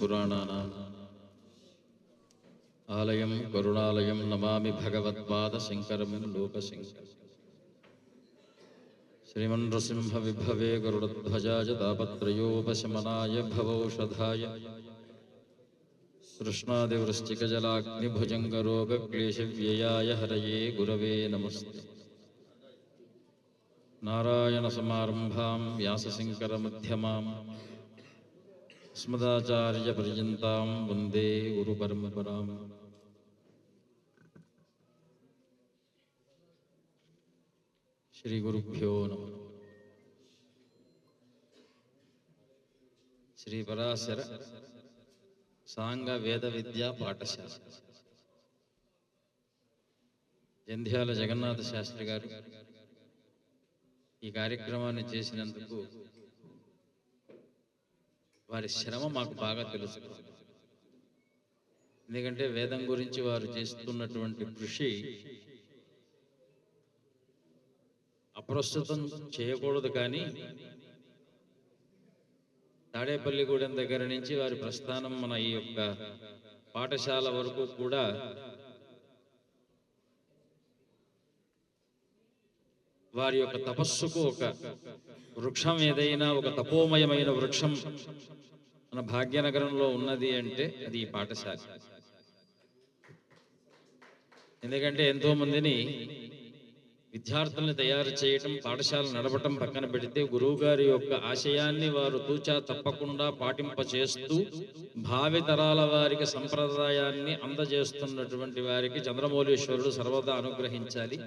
पुराणानाम् आलयं करुणालयं नमामि भगवत्पादशङ्करं लोकशङ्करम्। श्रीमन्नृसिंहविभवे गरुडध्वजाय तापत्रयोपशमनाय भवौषधाय। कृष्णादिवृश्चिकजलाग्निभुजङ्गरोगक्लेशव्ययाय हरये गुरवे नमस्ते। नारायणसमारम्भां व्यासशङ्करमध्यमाम्। వ్యాసశంకరమధ్యమాం స్మదాచార్యపర్యంతాం వందే గురుపరంపరాం శ్రీ గురుభ్యో నమ శ్రీ పరాశర సాంగ వేద విద్యా పాఠశాల జంధ్యాల జగన్నాథ శాస్త్రి గారు ఈ కార్యక్రమాన్ని చేసినందుకు వారి శ్రమ మాకు బాగా తెలుసు. ఎందుకంటే వేదం గురించి వారు చేస్తున్నటువంటి కృషి అప్రస్తుతం చేయకూడదు కానీ తాడేపల్లిగూడెం దగ్గర నుంచి వారి ప్రస్థానం మన ఈ యొక్క పాఠశాల వరకు కూడా వారి యొక్క తపస్సుకు ఒక వృక్షం ఏదైనా ఒక తపోమయమైన వృక్షం మన భాగ్యనగరంలో ఉన్నది అంటే అది ఈ పాఠశాల. ఎందుకంటే ఎంతో మందిని విద్యార్థుల్ని తయారు చేయటం పాఠశాల నడపటం పక్కన పెడితే గురువుగారి యొక్క ఆశయాన్ని వారు తూచా తప్పకుండా పాటింప చేస్తూ భావితరాల వారికి సంప్రదాయాన్ని అందజేస్తున్నటువంటి వారికి చంద్రమౌళీశ్వరుడు సర్వదా అనుగ్రహించాలి.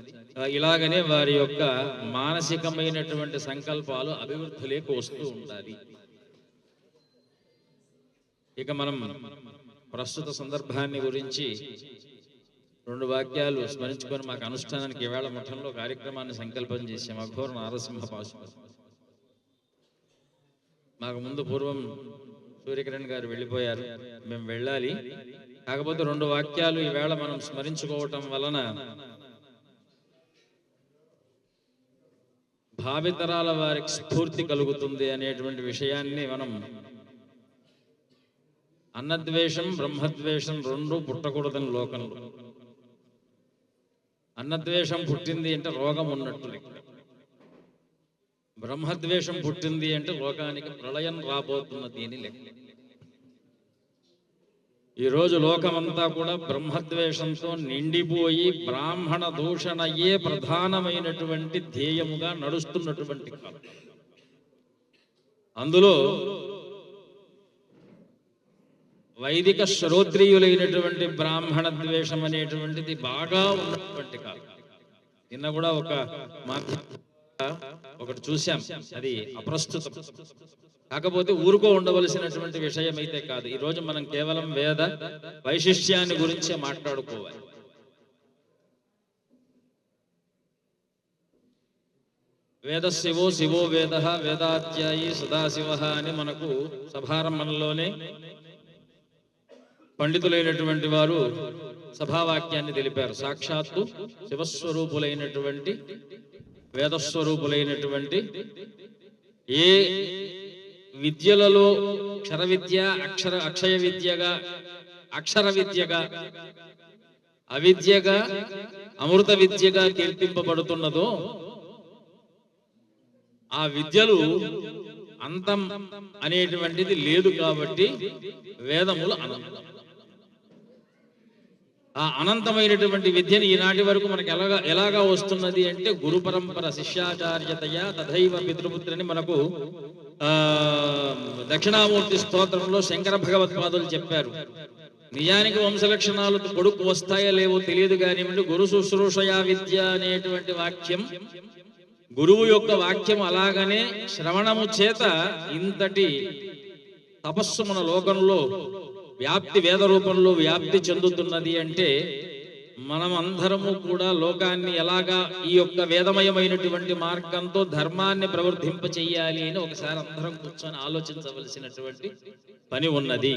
ఇలాగనే వారి యొక్క మానసికమైనటువంటి సంకల్పాలు అభివృద్ధిలోకి వస్తూ ఉండాలి. ఇక మనం ప్రస్తుత సందర్భాన్ని గురించి రెండు వాక్యాలు స్మరించుకొని మాకు అనుష్ఠానానికి ఈవేళ మఠంలో కార్యక్రమాన్ని సంకల్పం చేసాం అఘోర నారసింహ పాశు. మాకు ముందు పూర్వం సూర్యకిరణ్ గారు వెళ్ళిపోయారు. మేము వెళ్ళాలి. కాకపోతే రెండు వాక్యాలు ఈవేళ మనం స్మరించుకోవటం వలన భావితరాల వారికి స్ఫూర్తి కలుగుతుంది అనేటువంటి విషయాన్ని మనం అన్నద్వేషం బ్రహ్మద్వేషం రెండు పుట్టకూడదని లోకంలో. అన్నద్వేషం పుట్టింది అంటే రోగం ఉన్నట్టు. బ్రహ్మద్వేషం పుట్టింది అంటే లోకానికి ప్రళయం రాబోతున్నది అని లెక్క ఈరోజు లోకమంతా కూడా బ్రహ్మద్వేషంతో నిండిపోయి బ్రాహ్మణ దూషణయే ప్రధానమైనటువంటి ధ్యేయముగా నడుస్తున్నటువంటి కాలం. అందులో వైదిక శ్రోత్రియులైనటువంటి బ్రాహ్మణ ద్వేషం అనేటువంటిది బాగా ఉన్నటువంటి కాదు నిన్న కూడా ఒక ఒకటి చూశాం. అది అప్రస్తుతం. కాకపోతే ఊరుకో ఉండవలసినటువంటి విషయం అయితే కాదు. ఈ రోజు మనం కేవలం వేద వైశిష్ట్యాన్ని గురించే మాట్లాడుకోవాలి. వేద శివో శివో వేద వేదాధ్యాయి సదాశివ అని మనకు సభారంభంలోనే పండితులైనటువంటి వారు సభావాక్యాన్ని తెలిపారు. సాక్షాత్తు శివస్వరూపులైనటువంటి వేదస్వరూపులైనటువంటి ఏ విద్యలలో క్షర విద్య అక్షర అక్షయ విద్యగా అక్షర విద్యగా అవిద్యగా అమృత విద్యగా కీర్తింపబడుతున్నదో ఆ విద్యలు అంతం అనేటువంటిది లేదు కాబట్టి వేదములు అనంతం. ఆ అనంతమైనటువంటి విద్యను ఈనాటి వరకు మనకు ఎలాగా ఎలాగా వస్తున్నది అంటే గురు పరంపర శిష్యాచార్యతయ తథైవ పితృపుత్రని మనకు ఆ దక్షిణామూర్తి స్తోత్రంలో శంకర భగవత్పాదులు చెప్పారు. నిజానికి వంశలక్షణాలు కొడుకు వస్తాయో లేవో తెలియదు కానివ్వండి గురు శుశ్రూషయా విద్య అనేటువంటి వాక్యం గురువు యొక్క వాక్యం అలాగనే శ్రవణము చేత ఇంతటి తపస్సు మన లోకంలో వ్యాప్తి వేద రూపంలో వ్యాప్తి చెందుతున్నది అంటే మనం అందరము కూడా లోకాన్ని ఎలాగా ఈ యొక్క వేదమయమైనటువంటి మార్గంతో ధర్మాన్ని ప్రవర్ధింప చెయ్యాలి అని ఒకసారి అందరం కూర్చొని ఆలోచించవలసినటువంటి పని ఉన్నది.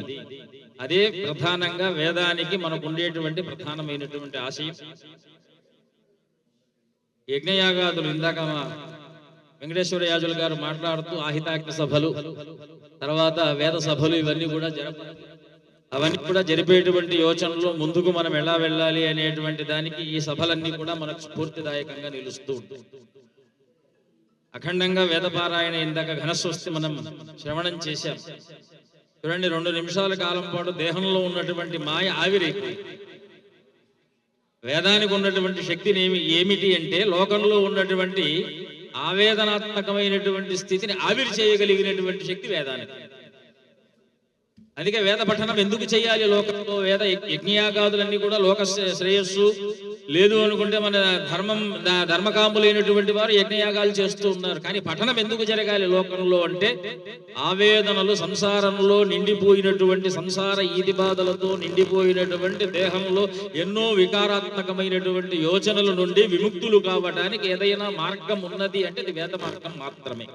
అదే ప్రధానంగా వేదానికి మనకు ఉండేటువంటి ప్రధానమైనటువంటి ఆశయం. యజ్ఞయాగాదులు ఇందాక వెంకటేశ్వర యాజులు గారు మాట్లాడుతూ ఆహితాగ్ని సభలు తర్వాత వేద సభలు ఇవన్నీ కూడా జరపడం అవన్నీ కూడా జరిపేటువంటి యోచనలో ముందుకు మనం ఎలా వెళ్ళాలి అనేటువంటి దానికి ఈ సభలన్నీ కూడా మనకు స్ఫూర్తిదాయకంగా నిలుస్తూ ఉంటాయి. అఖండంగా వేదపారాయణ ఇందాక ఘనస్వస్తి మనం శ్రవణం చేశాం. చూడండి రెండు నిమిషాల కాలం పాటు దేహంలో ఉన్నటువంటి మాయ ఆవిరైపోయి వేదానికి ఉన్నటువంటి శక్తిని ఏమి ఏమిటి అంటే లోకంలో ఉన్నటువంటి ఆవేదనాత్మకమైనటువంటి స్థితిని ఆవిరి చేయగలిగినటువంటి శక్తి వేదానికి. అందుకే వేద పఠనం ఎందుకు చేయాలి లోకంలో? వేద యజ్ఞయాగాదులన్నీ కూడా లోక శ్రేయస్సు. లేదు అనుకుంటే మన ధర్మం ధర్మకాంపులైనటువంటి వారు యజ్ఞయాగాలు చేస్తూ ఉన్నారు. కానీ పఠనం ఎందుకు జరగాలి లోకంలో అంటే ఆవేదనలు సంసారంలో నిండిపోయినటువంటి సంసార ఈది బాధలతో నిండిపోయినటువంటి దేహంలో ఎన్నో వికారాత్మకమైనటువంటి యోచనల నుండి విముక్తులు కావడానికి ఏదైనా మార్గం ఉన్నది అంటే ఇది వేద మార్గం మాత్రమే.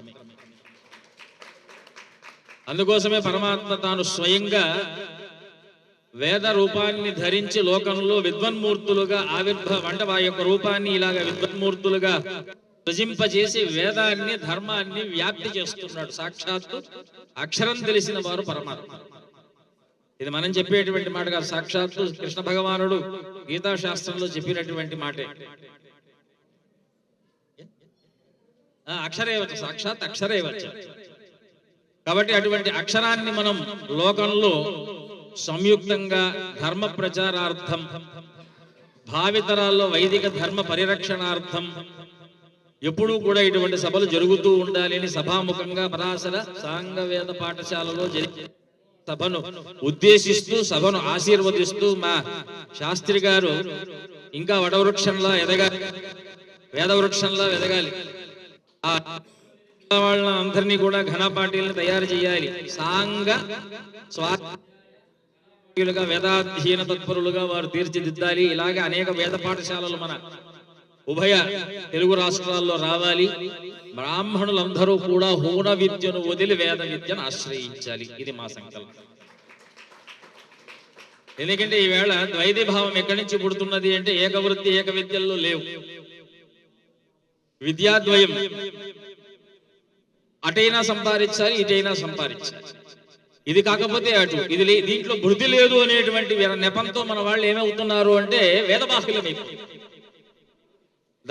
అందుకోసమే పరమాత్మ తాను స్వయంగా వేద రూపాన్ని ధరించి లోకంలో విద్వన్మూర్తులుగా ఆవిర్భావ అంటే వారి యొక్క రూపాన్ని ఇలాగ విద్వన్మూర్తులుగా సృజింపజేసి వేదాన్ని ధర్మాన్ని వ్యాప్తి చేస్తున్నాడు. సాక్షాత్తు అక్షరం తెలిసిన వారు పరమాత్మ. ఇది మనం చెప్పేటువంటి మాట కాదు. సాక్షాత్తు కృష్ణ భగవానుడు గీతాశాస్త్రంలో చెప్పినటువంటి మాటే. ఆ, అక్షరేవచ సాక్షాత్ అక్షరేవచ. కాబట్టి అటువంటి అక్షరాన్ని మనం లోకంలో సంయుక్తంగా ధర్మ ప్రచారార్థం భావితరాల్లో వైదిక ధర్మ పరిరక్షణార్థం ఎప్పుడూ కూడా ఇటువంటి సభలు జరుగుతూ ఉండాలి అని సభాముఖంగా పరాశర సాంగవేద పాఠశాలలో జరిగే సభను ఉద్దేశిస్తూ సభను ఆశీర్వదిస్తూ మా శాస్త్రి గారు ఇంకా వడవృక్షంలా ఎదగాలి వేదవృక్షంలా ఎదగాలి వాళ్ళ అందరినీ కూడా ఘనపాటీలను తయారు చేయాలి. సాంగ స్వార్థులుగా వేదాధ్యయన తత్పరులుగా వారు తీర్చిదిద్దాలి. ఇలాగే అనేక వేద పాఠశాలలు మన ఉభయ తెలుగు రాష్ట్రాల్లో రావాలి. బ్రాహ్మణులందరూ కూడా హూణ విద్యను వదిలి వేద విద్యను ఆశ్రయించాలి. ఇది మా సంకల్పం. ఎందుకంటే ఈవేళ ద్వైతి భావం ఎక్కడి నుంచి పుడుతున్నది అంటే ఏకవృత్తి ఏక విద్యల్లో లేవు. విద్యాద్వయం. అటైనా సంపాదించాలి ఇటైనా సంపాదించాలి. ఇది కాకపోతే అటు ఇది దీంట్లో వృద్ధి లేదు అనేటువంటి నెపంతో మన వాళ్ళు ఏమవుతున్నారు అంటే వేదబాహుల్యం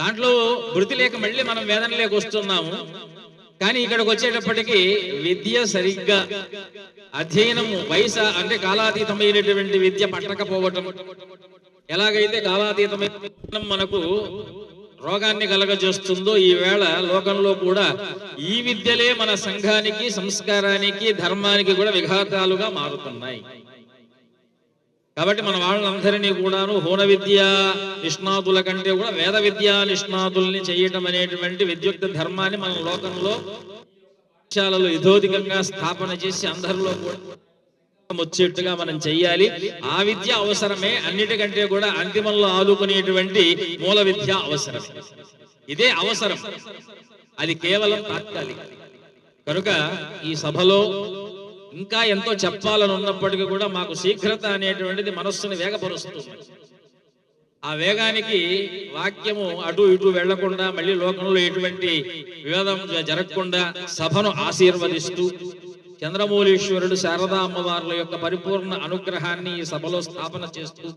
దాంట్లో వృద్ధి లేక మళ్ళీ మనం వేదన లేక వస్తున్నాము. కానీ ఇక్కడికి వచ్చేటప్పటికి విద్య సరిగ్గా అధ్యయనము వయసు అంటే కాలాతీతమైనటువంటి విద్య పట్టకపోవటం. ఎలాగైతే కాలాతీతమైన మనకు రోగాన్ని కలగజేస్తుందో ఈ వేళ లోకంలో కూడా ఈ విద్యలే మన సంఘానికి సంస్కారానికి ధర్మానికి కూడా విఘాతాలుగా మారుతున్నాయి. కాబట్టి మన వాళ్ళందరినీ కూడాను హోన విద్య నిష్ణాతుల కంటే కూడా వేద విద్య నిష్ణాతుల్ని చేయటం అనేటువంటి విద్యుక్త ధర్మాన్ని మన లోకంలో పాఠశాలలో ఇధోధికంగా స్థాపన చేసి అందరిలో కూడా వచ్చేట్టుగా మనం చెయ్యాలి. ఆ విద్య అవసరమే. అన్నిటికంటే కూడా అంతిమంలో ఆదుకునేటువంటి మూల విద్య అవసరం ఇదే అవసరం. అది కేవలం తాత్కాలిక. కనుక ఈ సభలో ఇంకా ఎంతో చెప్పాలని ఉన్నప్పటికీ కూడా మాకు శీఘ్రత అనేటువంటిది మనస్సును వేగపరుస్తుంది. ఆ వేగానికి వాక్యము అటు ఇటు వెళ్ళకుండా మళ్ళీ లోకంలో ఎటువంటి వివాదం జరగకుండా సభను ఆశీర్వదిస్తూ చంద్రమౌళీశ్వరుడు శారదా అమ్మవార్ల యొక్క పరిపూర్ణ అనుగ్రహాన్ని ఈ సభలో స్థాపన చేస్తూ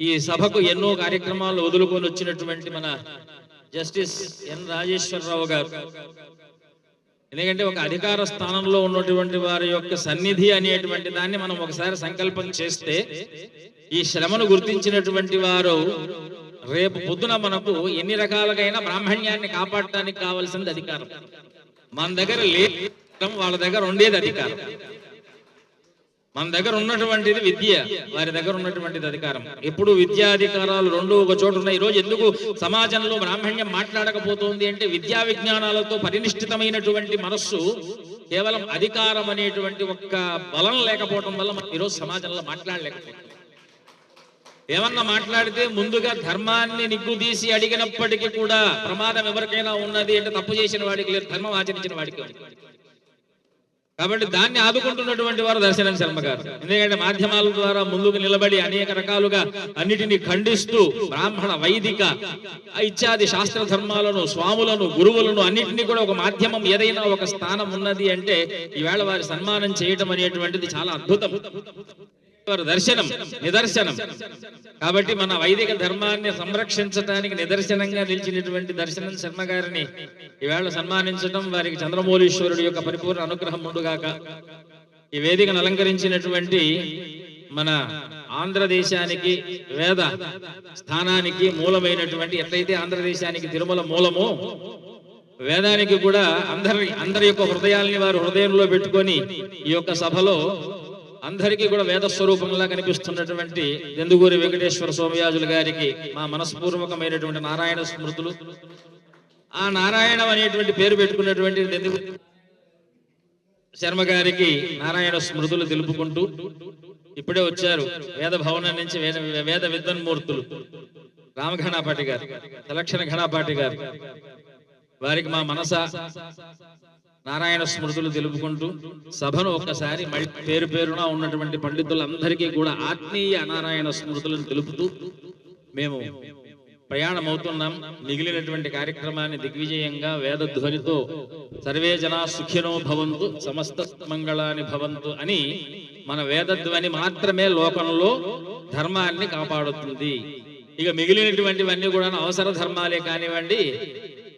ఈ సభకు ఎన్నో కార్యక్రమాలు వదులుకొని వచ్చినటువంటి మన జస్టిస్ ఎన్ రాజేశ్వరరావు గారు. ఎందుకంటే ఒక అధికార స్థానంలో ఉన్నటువంటి వారి యొక్క సన్నిధి అనేటువంటి దాన్ని మనం ఒకసారి సంకల్పం చేస్తే ఈ శ్రమను గుర్తించినటువంటి వారు రేపు పొద్దున మనకు ఎన్ని రకాలుగైన బ్రాహ్మణ్యాన్ని కాపాడటానికి కావాల్సింది అధికారం. మన దగ్గర లేదు వాళ్ళ దగ్గర ఉండేది అధికారం. మన దగ్గర ఉన్నటువంటిది విద్య వారి దగ్గర ఉన్నటువంటిది అధికారం. ఎప్పుడు విద్యాధికారాలు రెండు ఒక చోటు ఉన్నాయి. ఈ రోజు ఎందుకు సమాజంలో బ్రాహ్మణ్యం మాట్లాడకపోతుంది అంటే విద్యా విజ్ఞానాలతో పరినిష్ఠితమైనటువంటి మనస్సు కేవలం అధికారం అనేటువంటి ఒక్క బలం లేకపోవడం వల్ల మనం ఈరోజు సమాజంలో మాట్లాడలేకపోతున్నాం. ఏమన్నా మాట్లాడితే ముందుగా ధర్మాన్ని నిగ్గుదీసి అడిగినప్పటికీ కూడా ప్రమాదం ఎవరికైనా ఉన్నది అంటే తప్పు చేసిన వాడికి లేదు ధర్మం ఆచరించిన వాడికి కాబట్టి దాన్ని ఆదుకుంటున్నటువంటి వారు దర్శనం శర్మ గారు. ఎందుకంటే మాధ్యమాల ద్వారా ముందుకు నిలబడి అనేక రకాలుగా అన్నిటినీ ఖండిస్తూ బ్రాహ్మణ వైదిక ఇత్యాది శాస్త్ర ధర్మాలను స్వాములను గురువులను అన్నిటినీ కూడా ఒక మాధ్యమం ఏదైనా ఒక స్థానం ఉన్నది అంటే ఈవేళ వారి సన్మానం చేయటం అనేటువంటిది చాలా అద్భుతం. దర్శనం నిదర్శనం. కాబట్టి మన వైదిక ధర్మాన్ని సంరక్షించడానికి నిదర్శనంగా నిలిచినటువంటి దర్శనం శర్మ గారిని ఈవేళ సన్మానించడం వారికి చంద్రమౌళీశ్వరుడు యొక్క పరిపూర్ణ అనుగ్రహం ఉండుగాక. ఈ వేదికను అలంకరించినటువంటి మన ఆంధ్రదేశానికి వేద స్థానానికి మూలమైనటువంటి ఎట్లయితే ఆంధ్రదేశానికి తిరుమల మూలమో వేదానికి కూడా అందరి అందరి యొక్క హృదయాల్ని వారు హృదయంలో పెట్టుకొని ఈ యొక్క సభలో అందరికీ కూడా వేద స్వరూపంలా కనిపిస్తున్నటువంటి దెందుగూరి వెంకటేశ్వర స్వామియాజుల గారికి మా మనస్పూర్వకమైనటువంటి నారాయణ స్మృతులు. ఆ నారాయణం అనేటువంటి పేరు పెట్టుకున్నటువంటి దెందుగూరి శర్మ గారికి నారాయణ స్మృతులు తెలుపుకుంటూ ఇప్పుడే వచ్చారు వేద భవనం నుంచి వేద వేద విద్వన్మూర్తులు. రామఘనాపాటి గారు సలక్షణ ఘనాపాటి గారు. వారికి మా మనస నారాయణ స్మృతులు తెలుపుకుంటూ సభను ఒక్కసారి మళ్ళీ పేరు పేరున ఉన్నటువంటి పండితులందరికీ కూడా ఆత్మీయ నారాయణ స్మృతులను తెలుపుతూ మేము ప్రయాణం అవుతున్నాం మిగిలినటువంటి కార్యక్రమాన్ని దిగ్విజయంగా వేద ధ్వనితో సర్వే జనా సుఖినో భవంతు సమస్త మంగళాన్ని భవంతు అని మన వేదధ్వని మాత్రమే లోకంలో ధర్మాన్ని కాపాడుతుంది. ఇక మిగిలినటువంటివన్నీ కూడా అవసర ధర్మాలే కానివ్వండి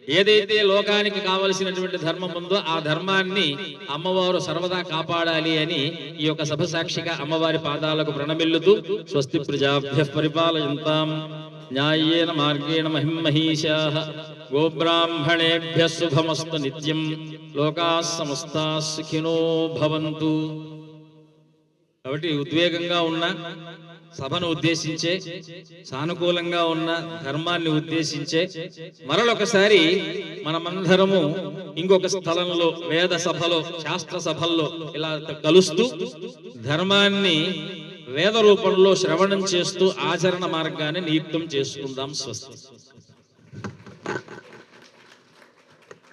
ఏదైతే లోకానికి కావలసినటువంటి ధర్మం ఉందో ఆ ధర్మాన్ని అమ్మవారు సర్వదా కాపాడాలి అని ఈ యొక్క సభ సాక్షిగా అమ్మవారి పాదాలకు ప్రణమిల్లుతూ స్వస్తి ప్రజాభ్య పరిపాలయంతాం. న్యాయేన మార్గేణ మహిమహీషా గోబ్రాహ్మణేభ్య శుభమస్తు నిత్యం. లోకా సమస్తా సుఖినో భవంతు. కాబట్టి ఉద్వేగంగా ఉన్న సభను ఉద్దేశించే సానుకూలంగా ఉన్న ధర్మాన్ని ఉద్దేశించే మరొకసారి మనమందరము ఇంకొక స్థలంలో వేద సభలో శాస్త్ర సభల్లో ఇలా కలుస్తూ ధర్మాన్ని వేద రూపంలో శ్రవణం చేస్తూ ఆచరణ మార్గాన్ని నియుక్తం చేసుకుందాం స్వస్తి.